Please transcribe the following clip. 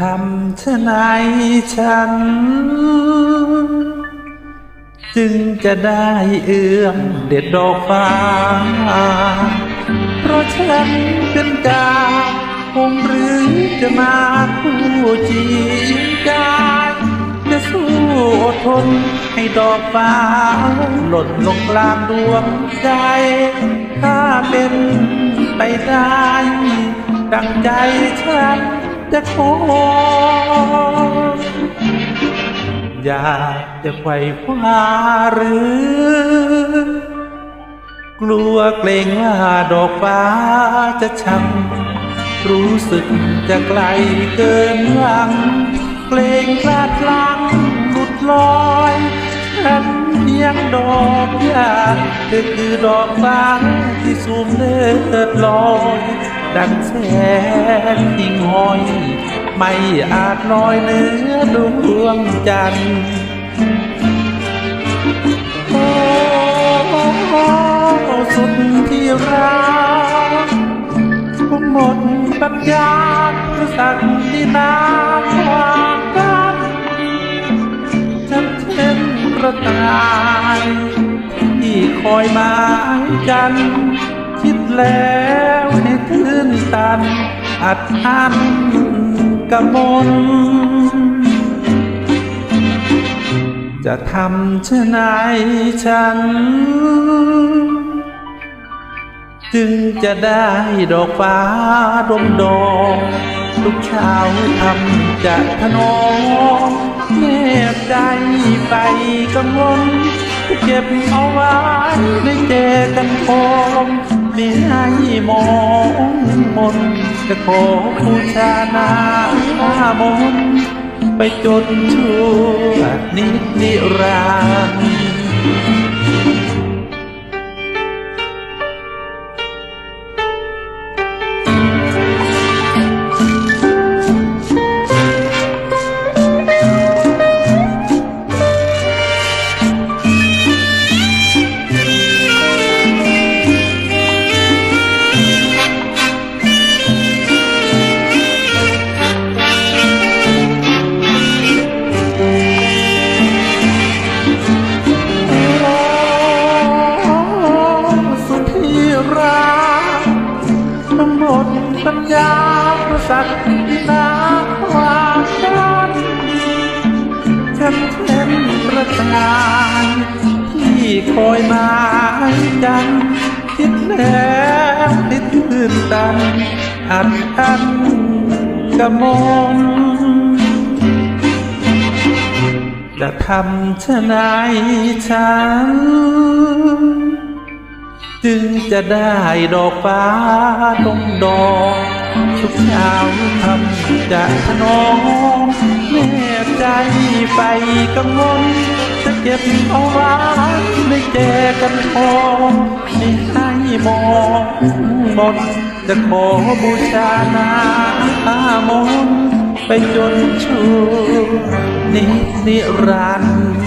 ทำเช่นไรฉัน จึงจะได้เอื้อมเด็ดดอกฟ้า เพราะฉันเป็นกาคงหรือจะมาคู่จีบกายจะสู้อดทนให้ดอกฟ้าหล่นลงกลางดวงใจถ้าเป็นไปได้ดังใจฉัน จะขอ อยากจะไขว่คว้าหรือ กลัวเกรงว่าดอกฟ้าจะช้ำรู้สึกจะไกลเกินหวังเกรงพลาดลังหลุดลอยฉันเพียงดอกหญ้าเธอคือดอกฟ้าที่สูมเลือดลอย ดังแสงหิ่งห้อย ไม่อาจลอยเหนือดวงจันทร์โอ้สุดที่รักคงหมดปัญญาคือสั่งที่น้ำความรักฉันเช่นกระต่ายที่คอยหมายกันทร์ คิดแล้วให้ทื่นตัน อัดอั้นกระมนจะทำเช่นไรฉัน จึงจะได้ดอกฟ้าดมดอกทุกเช้าทำจะถนอมแนบใจไปกังวลเก็บเอาไว้ในเจกันคม ไม่ให้มองมนจะขอบูชาหน้ามนไปจนชั่วนิดนิรันดร์ รักทั้งหมดปัญญาประสักที่นาความฉันฉันเช่นประกายที่คอยหมายจันคิดแล้วติดตื่นตันอัดอันกระมมจะทำเช่นไรฉัน จึงจะได้ดอกฟ้าดงดอกทุกเช้าทำจะถนอมแน่ใจไปกังวลจะเก็บเอาไว้ไม่แจกันพองไม่ให้มองหมนจะขอบูชาหน้ามนไปจนชั่วนิรันดร์